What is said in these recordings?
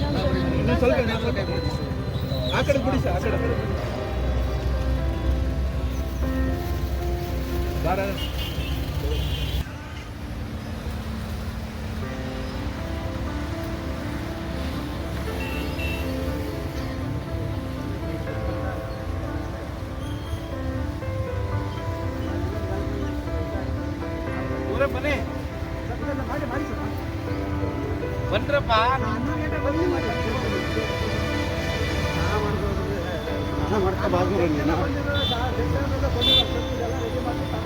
ಇನ್ನೊಂದು ಸ್ವಲ್ಪ ಇನ್ನೊಂದು ಸ್ವಲ್ಪ ಆ ಕಡೆ ಬಿಡಿ ಸರ್ ಆ ಕಡೆ ಬಾರ ಊರೇ ಬನ್ನಿ ಬನ್ರಪ್ಪ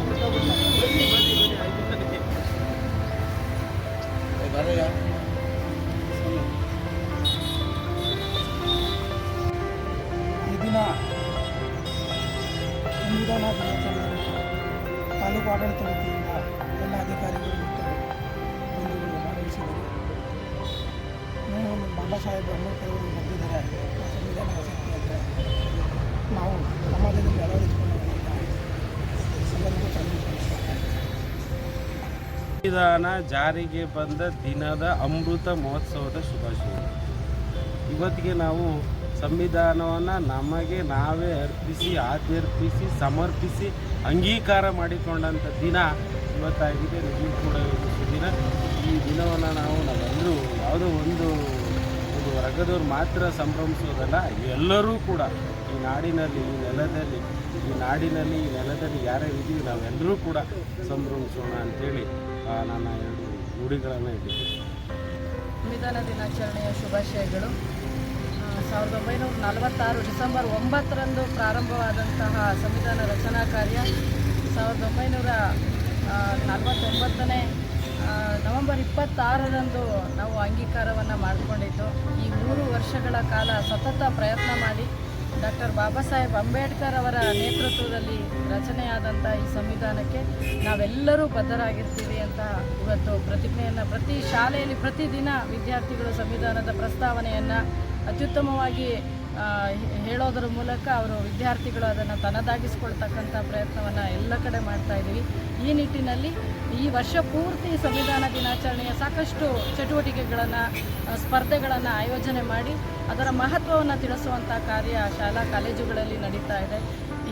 ಈ ದಿನ ಸಂವಿಧಾನ ದಿನಾಚರಣೆ ತಾಲೂಕು ಆಡಳಿತ ವತಿಯಿಂದ ಎಲ್ಲ ಅಧಿಕಾರಿಗಳು ಸಾಹೇಬ್ ಅಂಬೇಡ್ಕರ್ ಬಂದಿದ್ದಾರೆ. ಸಂವಿಧಾನ ನಾವು ಸಮಾಜದಲ್ಲಿ ಸಂವಿಧಾನ ಜಾರಿಗೆ ಬಂದ ದಿನದ ಅಮೃತ ಮಹೋತ್ಸವದ ಶುಭಾಶಯಗಳು ಇವತ್ತಿಗೆ ನಾವು ಸಂವಿಧಾನವನ್ನು ನಮಗೆ ನಾವೇ ಅರ್ಪಿಸಿ ಆಧರ್ಪಿಸಿ ಸಮರ್ಪಿಸಿ, ಅಂಗೀಕಾರ ಮಾಡಿಕೊಂಡಂಥ ದಿನ ಇವತ್ತಾಗಿದೆ. ನಿಜವೂ ಕೂಡ ಸುದಿನ ಈ ದಿನವನ್ನು ನಾವು ನಾವೆಲ್ಲರೂ ಯಾವುದೋ ಒಂದು ವರ್ಗದವ್ರು ಮಾತ್ರ ಸಂಭ್ರಮಿಸೋದಲ್ಲ, ಎಲ್ಲರೂ ಕೂಡ ಈ ನಾಡಿನಲ್ಲಿ, ಈ ನೆಲದಲ್ಲಿ, ಈ ನಾಡಿನಲ್ಲಿ, ಈ ನೆಲದಲ್ಲಿ ಯಾರ್ಯಾರು ಇದ್ದೀವಿ, ನಾವೆಲ್ಲರೂ ಕೂಡ ಸಂಭ್ರಮಿಸೋಣ ಅಂಥೇಳಿ ನನ್ನ ಎರಡು ಗುಡಿಗಳನ್ನು ಇಟ್ಟಿದ್ದೀನಿ. ಸಂವಿಧಾನ ದಿನಾಚರಣೆಯ ಶುಭಾಶಯಗಳು. ಸಾವಿರದ ಒಂಬೈನೂರ ನಲವತ್ತಾರು ಡಿಸೆಂಬರ್ ಒಂಬತ್ತರಂದು ಪ್ರಾರಂಭವಾದಂತಹ ಸಂವಿಧಾನ ರಚನಾ ಕಾರ್ಯ ಸಾವಿರದ ಒಂಬೈನೂರ ನಲವತ್ತೊಂಬತ್ತನೇ ನವೆಂಬರ್ ಇಪ್ಪತ್ತಾರರಂದು ನಾವು ಅಂಗೀಕಾರವನ್ನು ಮಾಡಿಕೊಂಡಿದ್ದು. ಈ ಮೂರು ವರ್ಷಗಳ ಕಾಲ ಸತತ ಪ್ರಯತ್ನ ಮಾಡಿ ಡಾಕ್ಟರ್ ಬಾಬಾ ಸಾಹೇಬ್ ಅಂಬೇಡ್ಕರ್ ಅವರ ನೇತೃತ್ವದಲ್ಲಿ ರಚನೆಯಾದಂಥ ಈ ಸಂವಿಧಾನಕ್ಕೆ ನಾವೆಲ್ಲರೂ ಬದ್ಧರಾಗಿರ್ತೀವಿ ಅಂತ ಇವತ್ತು ಪ್ರತಿಜ್ಞೆಯನ್ನು ಪ್ರತಿ ಶಾಲೆಯಲ್ಲಿ ಪ್ರತಿದಿನ ವಿದ್ಯಾರ್ಥಿಗಳು ಸಂವಿಧಾನದ ಪ್ರಸ್ತಾವನೆಯನ್ನು ಅತ್ಯುತ್ತಮವಾಗಿ ಹೇಳೋದರ ಮೂಲಕ ಅವರು ವಿದ್ಯಾರ್ಥಿಗಳು ಅದನ್ನು ತನ್ನದಾಗಿಸ್ಕೊಳ್ತಕ್ಕಂಥ ಪ್ರಯತ್ನವನ್ನು ಎಲ್ಲ ಕಡೆ ಮಾಡ್ತಾ ಇದ್ದೀವಿ. ಈ ನಿಟ್ಟಿನಲ್ಲಿ ಈ ವರ್ಷ ಪೂರ್ತಿ ಸಂವಿಧಾನ ದಿನಾಚರಣೆಯ ಸಾಕಷ್ಟು ಚಟುವಟಿಕೆಗಳನ್ನು ಸ್ಪರ್ಧೆಗಳನ್ನು ಆಯೋಜನೆ ಮಾಡಿ ಅದರ ಮಹತ್ವವನ್ನು ತಿಳಿಸುವಂಥ ಕಾರ್ಯ ಶಾಲಾ ಕಾಲೇಜುಗಳಲ್ಲಿ ನಡೀತಾ ಇದೆ.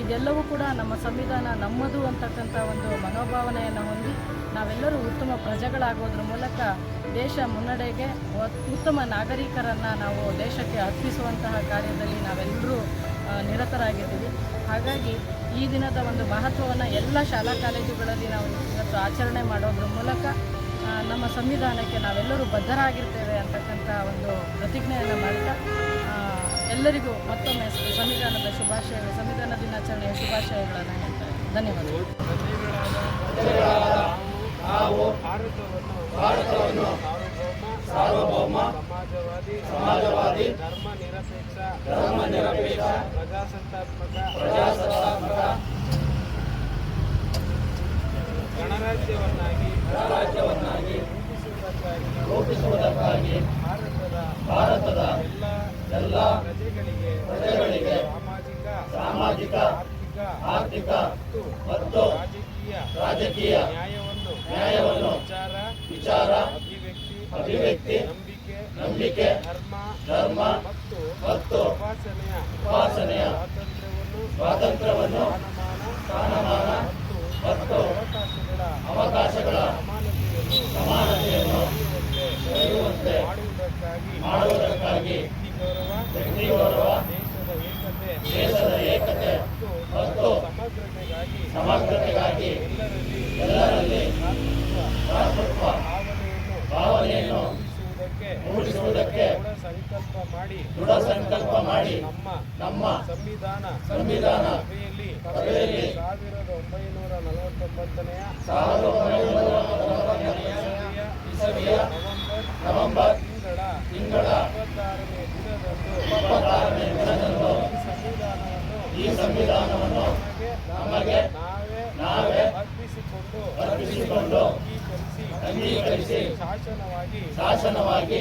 ಇದೆಲ್ಲವೂ ಕೂಡ ನಮ್ಮ ಸಂವಿಧಾನ ನಮ್ಮದು ಅಂತಕ್ಕಂಥ ಒಂದು ಮನೋಭಾವನೆಯನ್ನು ಹೊಂದಿ ನಾವೆಲ್ಲರೂ ಉತ್ತಮ ಪ್ರಜೆಗಳಾಗೋದ್ರ ಮೂಲಕ ದೇಶ ಮುನ್ನಡೆಗೆ ಉತ್ತಮ ನಾಗರಿಕರನ್ನು ನಾವು ದೇಶಕ್ಕೆ ಅರ್ಪಿಸುವಂತಹ ಕಾರ್ಯದಲ್ಲಿ ನಾವೆಲ್ಲರೂ ನಿರತರಾಗಿದ್ದೀವಿ. ಹಾಗಾಗಿ ಈ ದಿನದ ಒಂದು ಮಹತ್ವವನ್ನು ಎಲ್ಲ ಶಾಲಾ ಕಾಲೇಜುಗಳಲ್ಲಿ ನಾವು ಇವತ್ತು ಆಚರಣೆ ಮಾಡೋದ್ರ ಮೂಲಕ ನಮ್ಮ ಸಂವಿಧಾನಕ್ಕೆ ನಾವೆಲ್ಲರೂ ಬದ್ಧರಾಗಿರ್ತೇವೆ ಅಂತಕ್ಕಂಥ ಒಂದು ಪ್ರತಿಜ್ಞೆಯನ್ನು ಮಾಡ್ತಾ ಎಲ್ಲರಿಗೂ ಮತ್ತೊಮ್ಮೆ ಸಂವಿಧಾನದ ಶುಭಾಶಯ, ಸಂವಿಧಾನ ದಿನಾಚರಣೆಯ ಶುಭಾಶಯಗಳನ್ನು ಹೇಳ್ತಾರೆ. ಧನ್ಯವಾದಗಳು ಭಾರತವನ್ನು ಸಾರ್ವಭೌಮ ಸಮಾಜವಾದಿ ಸಮಾಜವಾದಿ ಧರ್ಮ ನಿರಪೇಕ್ಷ ಧರ್ಮ ನಿರಪೇಕ್ಷ, ಪ್ರಜಾಸತ್ತಾತ್ಮಕ ಪ್ರಜಾಸತ್ತಾತ್ಮಕ ಗಣರಾಜ್ಯವನ್ನಾಗಿ ಗಣರಾಜ್ಯವನ್ನಾಗಿ ಮತ್ತು ರಾಜಕೀಯ ರಾಜಕೀಯ ನ್ಯಾಯವನ್ನು ನ್ಯಾಯವನ್ನು ವಿಚಾರ ವಿಚಾರ ಅಭಿವ್ಯಕ್ತಿ ಅಭಿವ್ಯಕ್ತಿ ನಂಬಿಕೆ ನಂಬಿಕೆ ಧರ್ಮ ಧರ್ಮ ಮತ್ತು ಮತ್ತು ಉಪಾಸನೆಯ ಉಪಾಸನೆಯ ಸ್ವಾತಂತ್ರ್ಯವನ್ನು ಸ್ವಾತಂತ್ರ್ಯವನ್ನು ಸ್ಥಾನಮಾನ ಮತ್ತು ಅವಕಾಶಗಳ ಅವಕಾಶಗಳ ಸಮಾನತೆಯನ್ನು ಸಮಾನತೆಯನ್ನು ಪಡೆಯುವಂತೆ ಮಾಡುವುದಕ್ಕಾಗಿ ಮಾಡುವುದಕ್ಕಾಗಿ ವ್ಯಕ್ತಿ ಗೌರವ ವ್ಯಕ್ತಿ ಗೌರವ ದೇಶದ ಏಕತೆ ದೇಶದ ಏಕತೆ ಮತ್ತು ಸಮಗ್ರತೆಗಾಗಿ ಸಮಗ್ರತೆಗಾಗಿ ಎಲ್ಲರಲ್ಲಿ ಭಾವನೆಯನ್ನು ಭಾವನೆಯನ್ನು ಮೂಡಿಸುವುದಕ್ಕೆ ದೃಢ ಸಂಕಲ್ಪ ಮಾಡಿ ದೃಢ ಸಂಕಲ್ಪ ಮಾಡಿ ನಮ್ಮ ನಮ್ಮ ಸಂವಿಧಾನ ಸಂವಿಧಾನ ಸಭೆಯಲ್ಲಿ ಸಭೆಯಲ್ಲಿ ಸಾವಿರದ ಒಂಬೈನೂರ ನಲವತ್ತೊಂಬತ್ತನೆಯ ಸಾವಿರದ ಒಂಬೈನೂರ ಇಸವಿಯ ನವೆಂಬರ್ ನವೆಂಬರ್ ಅಂಗೀಕರಿಸಿ ಶಾಸನವಾಗಿ ಶಾಸನವಾಗಿ